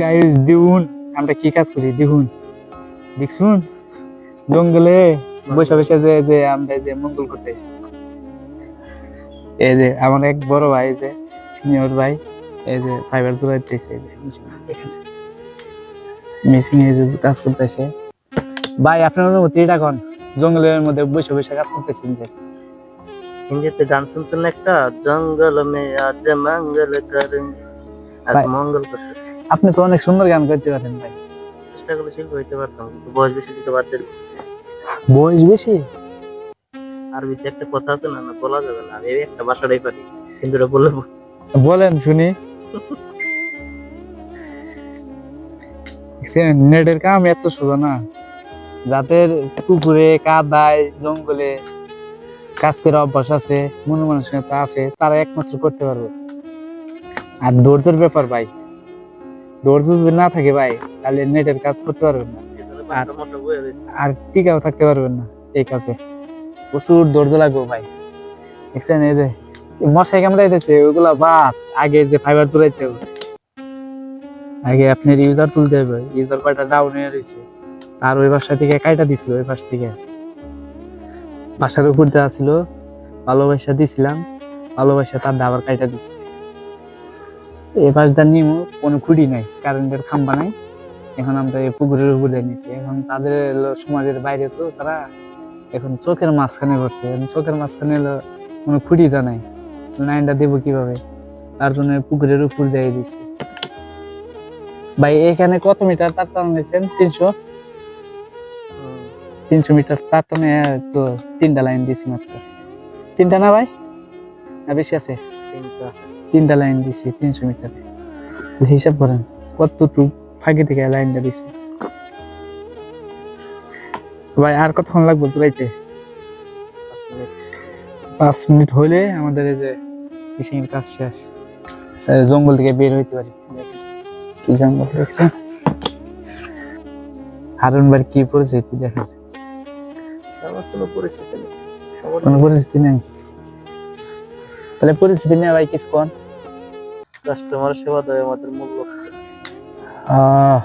Guys দেখুন আমরা কি কাজ করি? দেখুন দেখছুন? জঙ্গলে বসে বসে যে যে আমরা যে মঙ্গল করতেছি এই যে আমার এক বড় ভাই যে সিনিয়র ভাই এই যে ফাইবার জোড়াইতেছে মেশিন এই যে কাজ করতেছে ভাই আপনার অনুমতি এটা কোন? জঙ্গলের মধ্যে বসে বসে কাজ করতেছেন যে। হিন্দিতে গান শুনছেন একটা? জঙ্গল মে আজ মঙ্গল করেঙ্গে আজ মঙ্গল করতেছে। আপনি তো অনেক সুন্দর গান করতে পারেন ভাই। চেষ্টা করলে শিল্প হইতে পারতাম বয়স বেশি দিতে পারতেন বয়স বেশি? আরবিতে একটা কথা আছে না বলা যাবে না আমি একটা ভাষাটাই পারি কিন্তু বললে বলেন শুনি। নেটের কাম এত সোজা না। যাদের পুকুরে কাদায় জঙ্গলে কাজ করে অভ্যাস আছে মন মানসিকতা আছে তারা একমাত্র করতে পারবে। আর ধৈর্যের ব্যাপার ভাই। যদি না থাকে ভাই, তাহলে নেটের কাজ করতে পারবেন না। আর টিকাও থাকতে পারবেন না এই কাজে। প্রচুর লাগবে ভাই। দেখছেন এই যে মশাই বাদ আগে যে ফাইবার তুলাইতে হবে। আগে আপনার ইউজার তুলতে হবে ইউজার কয়টা ডাউন হয়ে রয়েছে আর ওই বাসা থেকে কাইটা দিছিল, ওই পাশ থেকে। বাসার উপর দেওয়া ছিল, ভালোবাসা দিছিলাম, ভালোবাসা তার দাবার কাইটা দিছে। এই পাশটা নিমু কোনো খুঁড়ি নাই, কারেন্টের খাম্বা নাই। এখন আমরা এই পুকুরের উপরে নিয়েছি এখন তাদের সমাজের বাইরে তো, তারা এখন চোখের মাঝখানে করছে। এখন চোখের মাঝখানে হলো কোনো খুঁটিটা নাই। লাইনটা দেবো কীভাবে? তার জন্য পুকুরের উপর দিয়ে দিছি। ভাই, এখানে কত মিটার তার টান তিনশো? তিনশো মিটার তার টানে তো তিনটা লাইন দিছি মাত্র। তিনটা না ভাই? না, বেশি আছে? তিনটা। তিনটা লাইন দিছি তিনশো মিটার হিসাব করেন কতটুকু ফাঁকি থেকে লাইনটা দিছি? ভাই আর কতক্ষণ লাগবে চুলাইতে পাঁচ মিনিট। হলে আমাদের এই যে ফিশিং এর কাজ শেষ। জঙ্গল থেকে বের হইতে পারি। কি জঙ্গল দেখছেন? হারুন ভাই কি পরিস্থিতি দেখেন? আমার কোনো পরিস্থিতি নেই। কোনো পরিস্থিতি নেই? তাহলে পরিস্থিতি নিয়ে ভাই কিছু কোন। কাস্টমার সেবা দেয় আমাদের মূল লক্ষ্য। আহ